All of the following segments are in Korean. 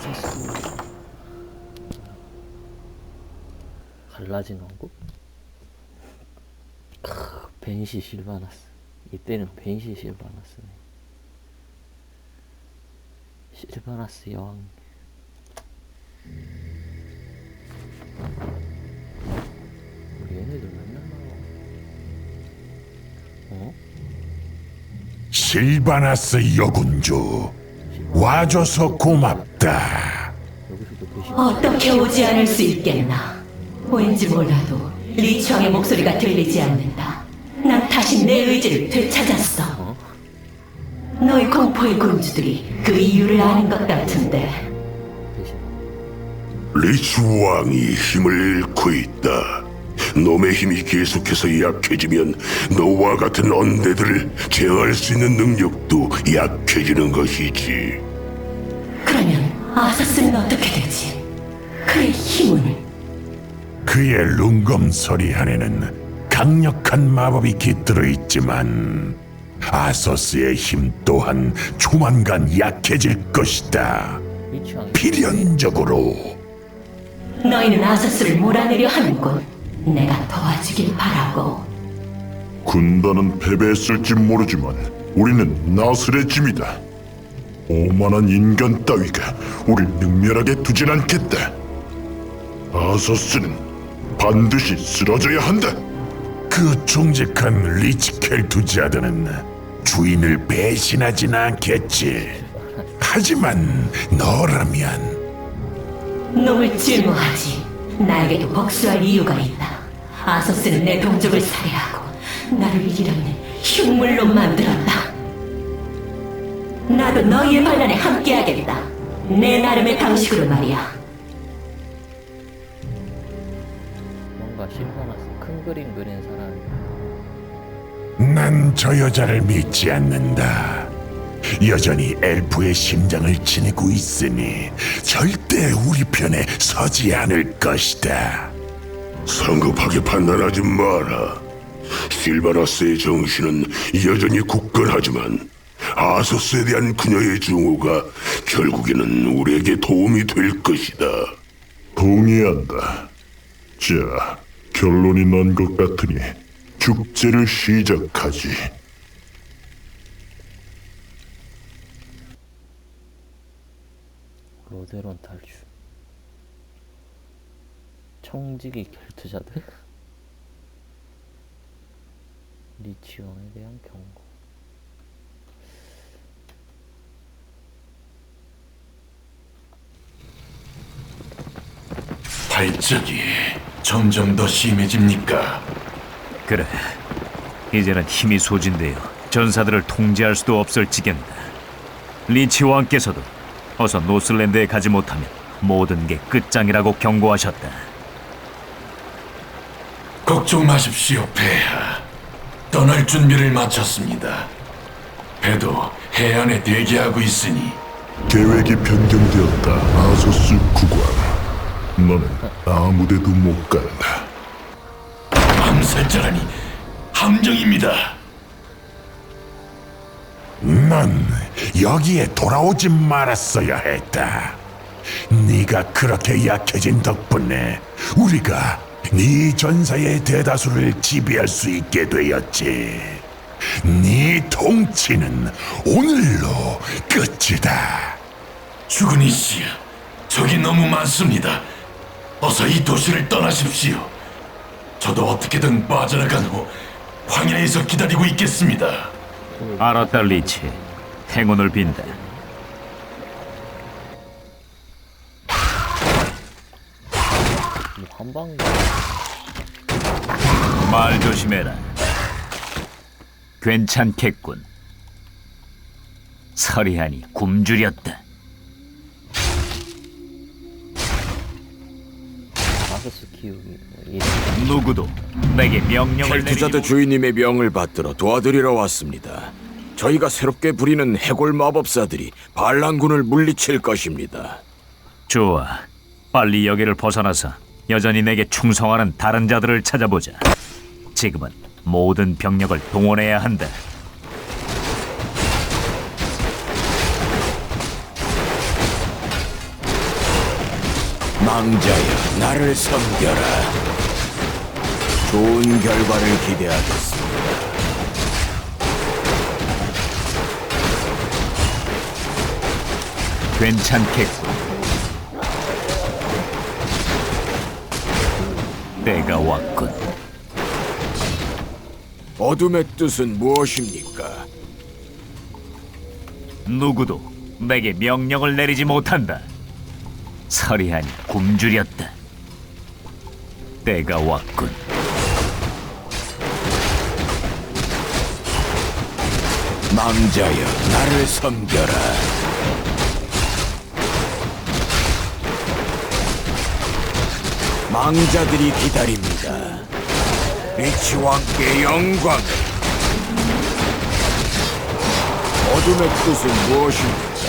아서스 갈라진 왕국? 크, 벤시 실바나스. 이때는 벤시 실바나스네. 실바나스 여왕. 우리 얘네들 맨날 나와. 어? 실바나스 여군주 와줘서 고맙다. 어떻게 오지 않을 수 있겠나? 왠지 몰라도 리추왕의 목소리가 들리지 않는다. 난 다시 내 의지를 되찾았어. 어? 너희 공포의 군주들이 그 이유를 아는 것 같은데 리추 왕이 힘을 잃고 있다. 놈의 힘이 계속해서 약해지면 너와 같은 언데들을 제어할 수 있는 능력도 약해지는 것이지. 그러면 아서스는 어떻게 되지? 그의 힘은 그의 룽검 소리 안에는 강력한 마법이 깃들어 있지만 아서스의 힘 또한 조만간 약해질 것이다. 필연적으로 너희는 아서스를 몰아내려 하는군. 내가 도와주길 바라고. 군단은 패배했을지 모르지만 우리는 나슬의 짐이다. 오만한 인간 따위가 우릴 능멸하게 두진 않겠다. 아서스는 반드시 쓰러져야 한다. 그 정직한 리치켈투자드는 주인을 배신하진 않겠지. 하지만 너라면 놈을 질모하지. 나에게도 복수할 이유가 있다. 아서스는 내 동족을 살해하고 나를 잃어있는 흉물로 만들었다. 나도 너희의 반란에 함께하겠다. 내 나름의 방식으로 말이야. 뭔가 실바나스 큰 그림 그린 사람이 난저 여자를 믿지 않는다. 여전히 엘프의 심장을 지니고 있으니 절대 우리 편에 서지 않을 것이다. 성급하게 판단하지 마라. 실바나스의 정신은 여전히 굳건하지만 아소스에 대한 그녀의 증오가 결국에는 우리에게 도움이 될 것이다. 동의한다. 자, 결론이 난 것 같으니 축제를 시작하지. 로데론 탈출 청지기 켈트자들 리치왕에 대한 경고 발작이 점점 더 심해집니까? 그래. 이제는 힘이 소진되어 전사들을 통제할 수도 없을 지경이다. 리치 왕께서도 어서 노슬랜드에 가지 못하면 모든 게 끝장이라고 경고하셨다. 걱정 마십시오, 폐하. 떠날 준비를 마쳤습니다. 배도 해안에 대기하고 있으니 계획이 변경되었다. 아소스 국왕. 너는 아무데도 못 간다. 암살자라니 함정입니다. 넌 여기에 돌아오지 말았어야 했다. 네가 그렇게 약해진 덕분에 우리가 네 전사의 대다수를 지배할 수 있게 되었지. 네 통치는 오늘로 끝이다. 주근이 씨, 적이 너무 많습니다. 어서 이 도시를 떠나십시오. 저도 어떻게든 빠져나간 후 황야에서 기다리고 있겠습니다. 알았다, 리치. 행운을 빈다. 뭐 한방 말 조심해라. 괜찮겠군. 서리하니 굶주렸다. 아서스 키우기 뭐 이런 누구도 내게 명령을 켈투자드 내리지 주인님의 명을 받들어 도와드리러 왔습니다. 저희가 새롭게 부리는 해골 마법사들이 반란군을 물리칠 것입니다. 좋아. 빨리 여기를 벗어나서 여전히 내게 충성하는 다른 자들을 찾아보자. 지금은 모든 병력을 동원해야 한다. 망자여, 나를 섬겨라. 좋은 결과를 기대하겠습니다. 괜찮겠군. 때가 왔군. 어둠의 뜻은 무엇입니까? 누구도 내게 명령을 내리지 못한다. 서리하니 굶주렸다. 때가 왔군. 망자여, 나를 섬겨라. 망자들이 기다립니다. 리치 왕께 영광을. 어둠의 뜻은 무엇입니까?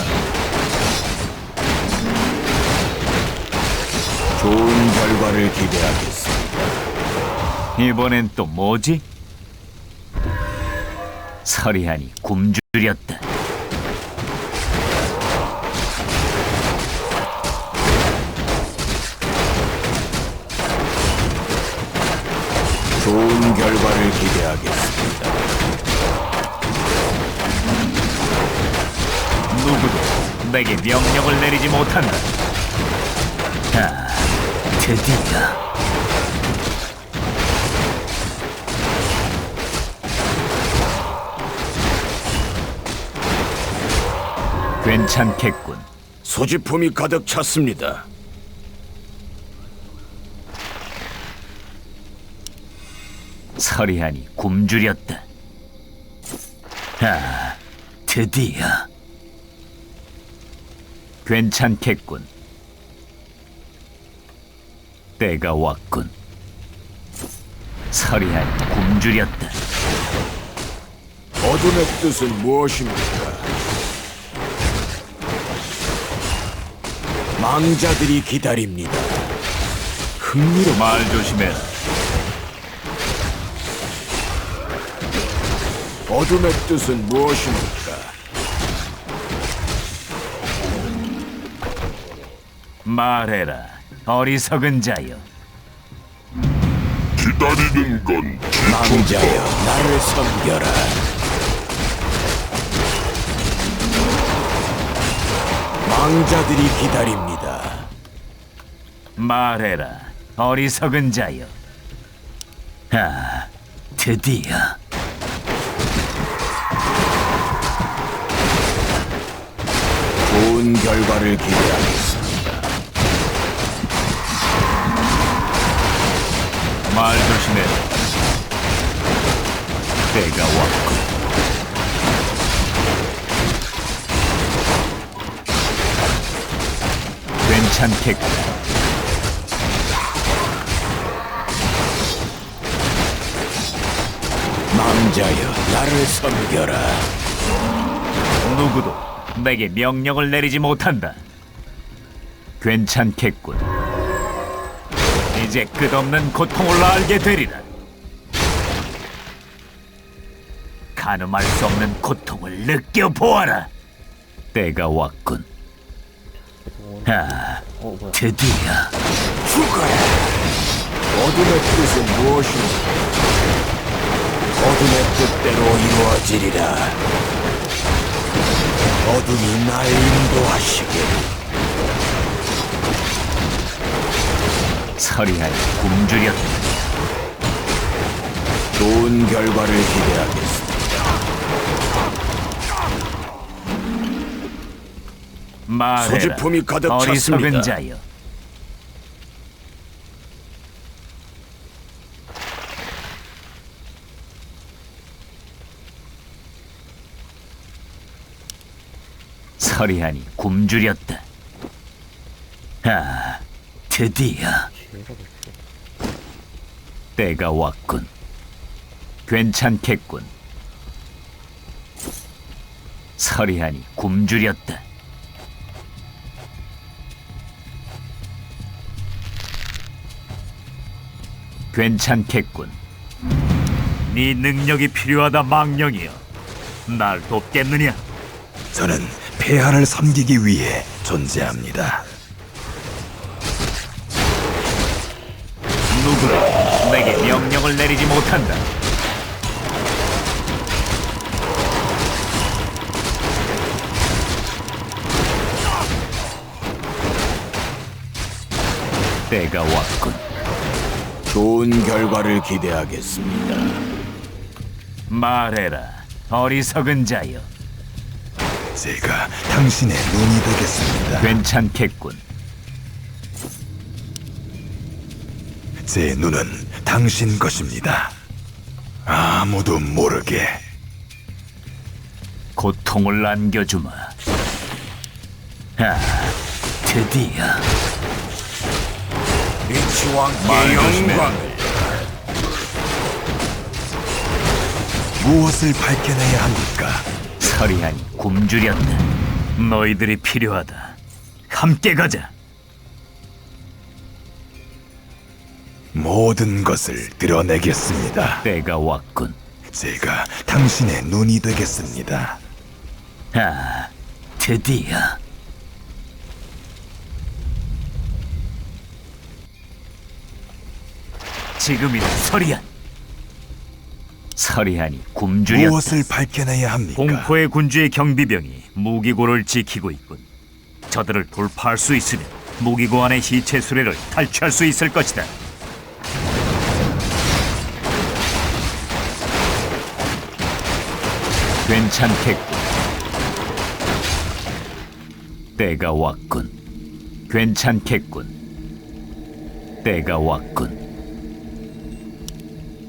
좋은 결과를 기대하겠습니다. 이번엔 또 뭐지? 서리하니 굶주렸다. 좋은 결과를 기대하겠습니다. 누구도 내게 명령을 내리지 못한다. 아, 드디어. 괜찮겠군. 소지품이 가득 찼습니다. 서리하니 굶주렸다. 아, 드디어. 괜찮겠군. 때가 왔군. 서리하니 굶주렸다. 어둠의 뜻은 무엇입니까? 망자들이 기다립니다. 흥미로 말 조심해라. 어둠의 뜻은 무엇입니까? 말해라, 어리석은 자여. 기다리는 건 망자여, 나를 섬겨라. 망자들이 기다립니다. 말해라, 어리석은 자여. 아, 드디어. 좋은 결과를 기대하겠습니다. 말 조심해라. 때가 왔군. 괜찮겠군. 망자여, 나를 섬겨라. 누구도 내게 명령을 내리지 못한다. 괜찮겠군. 이제 끝없는 고통을 알게 되리라. 가늠할 수 없는 고통을 느껴보아라. 때가 왔군. 아, 드디어 죽어라. 어둠의 뜻은 무엇입니까? 어둠의 뜻대로 이루어지리라. 어둠이 날 인도하시길. 서리하니 굶주렸다. 좋은 결과를 기대하겠습니다. 말해라. 소지품이 가득 어리석은 찼습니다. 자여. 서리하니 굶주렸다. 아, 드디어 때가 왔군. 괜찮겠군. 서리하니 굶주렸다. 괜찮겠군. 네 능력이 필요하다 망령이여. 날 돕겠느냐? 저는 폐하를 섬기기 위해 존재합니다. 누구도 내게 명령을 내리지 못한다. 때가 왔군. 좋은 결과를 기대하겠습니다. 말해라, 어리석은 자여. 제가 당신의 눈이 되겠습니다. 괜찮겠군. 제 눈은 당신 것입니다. 아무도 모르게 고통을 안겨주마. 아, 드디어 리치 왕의 말 조심해. 영광을 무엇을 밝혀내야 합니까? 서리하니 굶주렸다. 너희들이 필요하다. 함께 가자. 모든 것을 드러내겠습니다. 때가 왔군. 제가 당신의 눈이 되겠습니다. 아, 드디어. 지금이다, 서리한. 서리한이 굶주렸다. 무엇을 밝혀내야 합니까? 공포의 군주의 경비병이 무기고를 지키고 있군. 저들을 돌파할 수 있으면 무기고 안의 시체 수레를 탈취할 수 있을 것이다. 괜찮겠군. 때가 왔군. 괜찮겠군. 때가 왔군.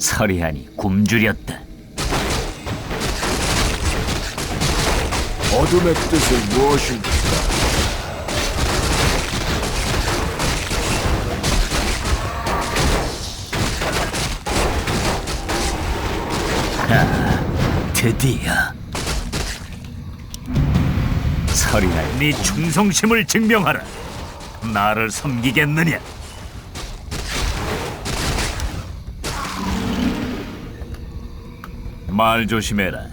서리하니 굶주렸다. 어둠의 뜻은 무엇입니까? 드디어 서리나 네 충성심을 증명하라 나를 섬기겠느냐 말 조심해라.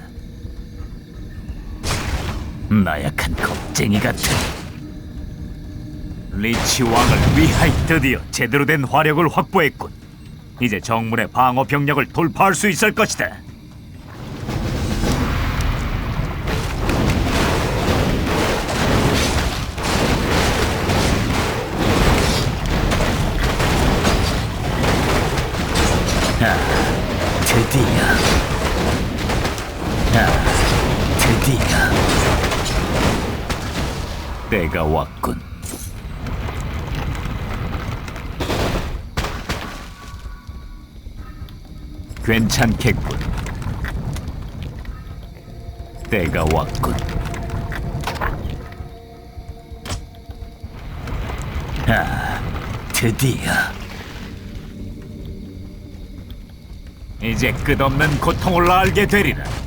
나약한 겁쟁이 같은 리치 왕을 위하여 드디어 제대로 된 화력을 확보했군. 이제 정문의 방어 병력을 돌파할 수 있을 것이다 드디어 때가 왔군. 괜찮겠군. 때가 왔군. 아, 드디어. 이제 끝없는 고통을 알게 되리라.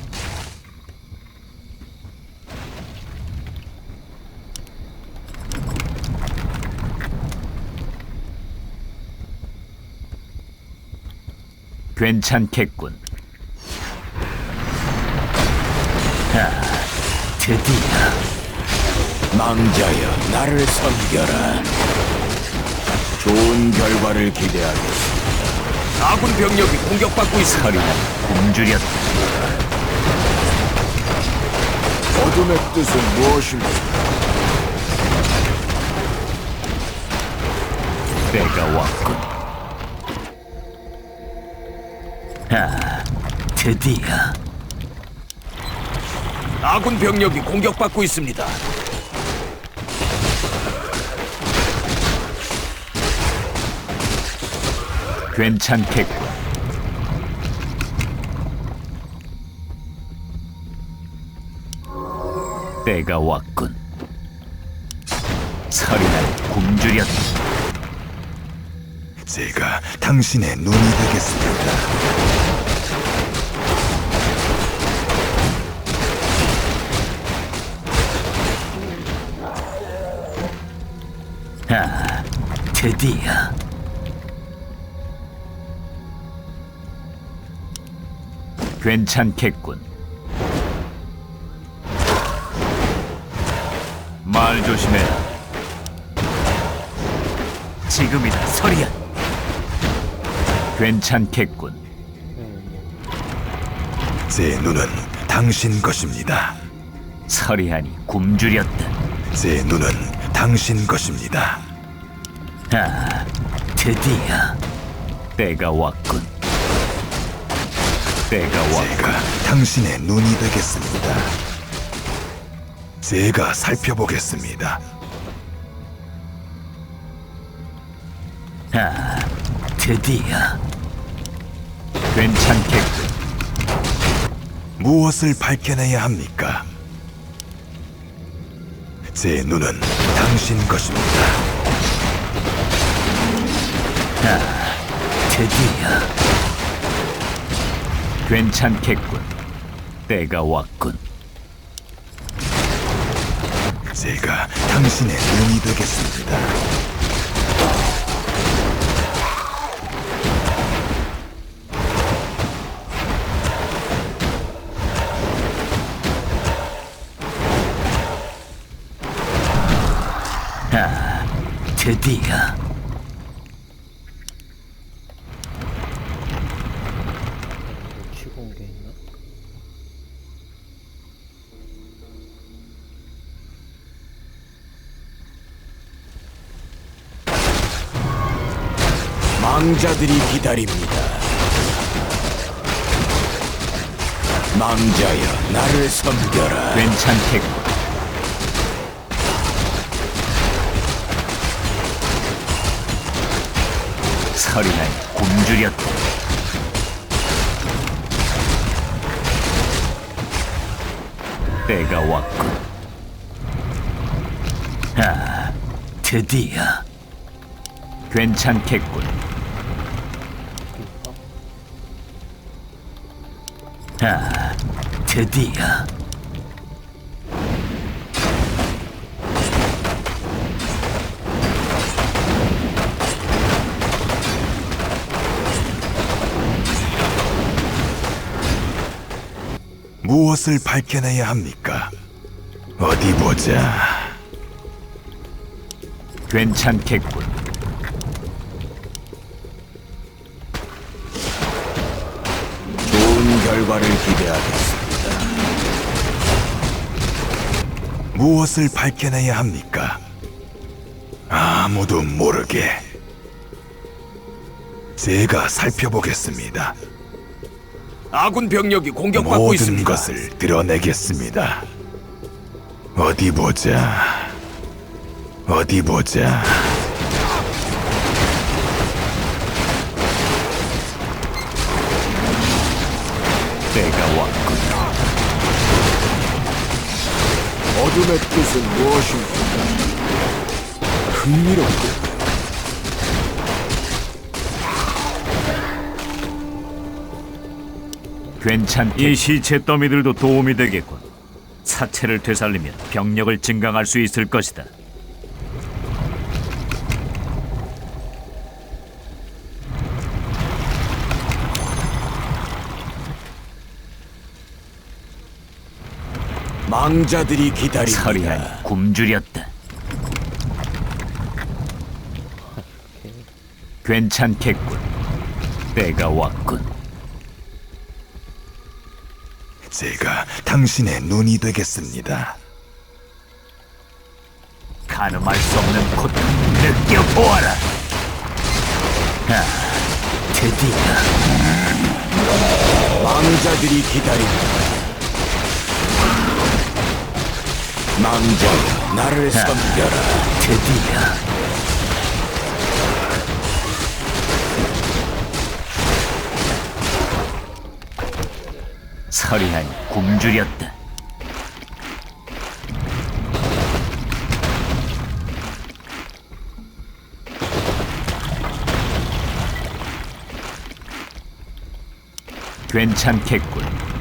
괜찮겠군. 아, 드디어 망자여 나를 섬겨라. 좋은 결과를 기대하겠습니다. 아군 병력이 공격받고 있습니다. 서리는 굶주렸다. 어둠의 뜻은 무엇입니까? 때가 왔군. 아, 드디어 아군 병력이 공격받고 있습니다. 괜찮겠군. 때가 왔군. 서리는 굶주렸다. 제가 당신의 눈이 되겠습니다. 아, 드디어 괜찮겠군. 말 조심해라. 지금이다, 서리야. 괜찮겠군. 제 눈은 당신 것입니다. 서리하니 굶주렸다. 제 눈은 당신 것입니다. 아, 드디어 때가 왔군. 때가 왔군. 제가 당신의 눈이 되겠습니다. 제가 살펴보겠습니다. 아, 드디어 괜찮겠군. 무엇을 밝혀내야 합니까? 제 눈은 당신 것입니다. 드디어 괜찮겠군. 때가 왔군. 제가 당신의 눈이 되겠습니다. 망자들이 기다립니다. 망자여, 나를 섬겨라. 괜찮겠군. 서리하니 굶주렸다. 때가 왔군. 아, 드디어 괜찮겠군. 아, 드디어 무엇을 밝혀내야 합니까? 어디 보자. 괜찮겠군. 기대하겠습니다. 무엇을 밝혀내야 합니까? 아무도 모르게. 제가 살펴보겠습니다. 아군 병력이 공격받고 모든 있습니다. 것을 드러내겠습니다. 어디 보자. 어디 보자. 때가 왔군. 어둠의 뜻은 무엇입니까? 흥미롭군. 괜찮. 이 시체 더미들도 도움이 되겠군. 사체를 되살리면 병력을 증강할 수 있을 것이다. 망자들이 기다립니다. 서리하니 굶주렸다. 괜찮겠군. 때가 왔군. 제가 당신의 눈이 되겠습니다. 가늠할 수 없는 고통 느껴보아라. 아, 드디어 망자들이 기다립니다. 망자여, 나를 섬겨라. 드디어 서리하니 굶주렸다. 괜찮겠군.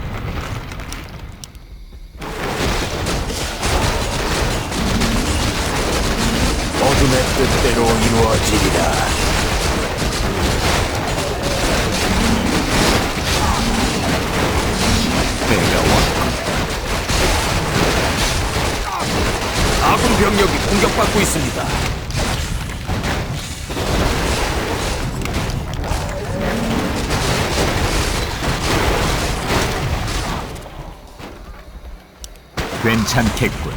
괜찮겠군.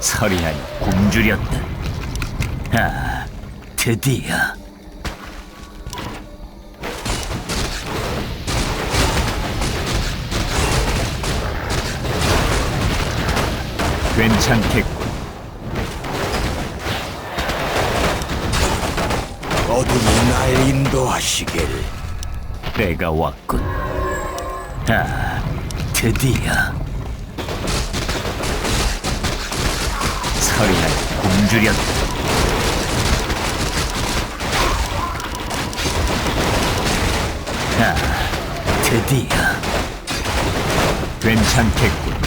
서리하니 굶주렸다. 아, 드디어. 괜찮겠군. 인도하시길. 때가 왔군. 아, 드디어. 서리한 굶주렸다. 아, 드디어. 괜찮겠군.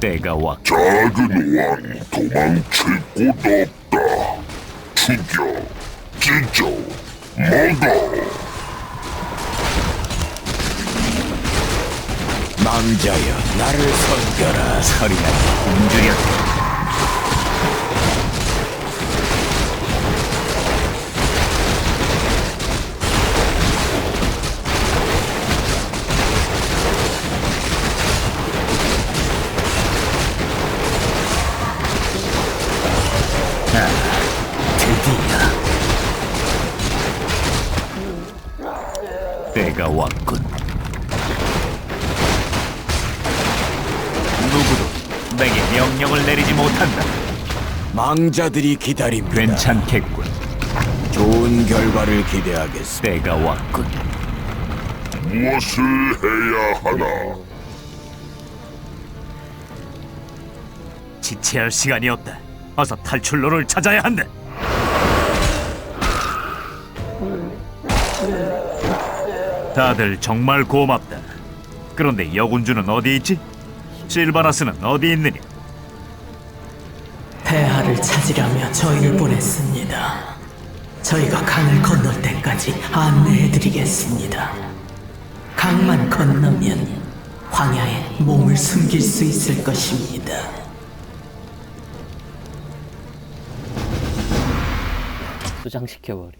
때가 왔군. 작은 왕 도망칠 곳 없다. 죽여, 찢어, 먹어. 망자여, 나를 섬겨라. 서리한 굶주렸다. 망자들이 기다립니다. 괜찮겠군. 좋은 결과를 기대하겠습니다. 때가 왔군. 무엇을 해야 하나? 지체할 시간이 없다. 어서 탈출로를 찾아야 한다. 다들 정말 고맙다. 그런데 여군주는 어디 있지? 실바나스는 어디 있느냐? 저희를 보냈습니다. 저희가 강을 건널 때까지 안내해드리겠습니다. 강만 건너면 황야에 몸을 숨길 수 있을 것입니다. 수장시켜버려.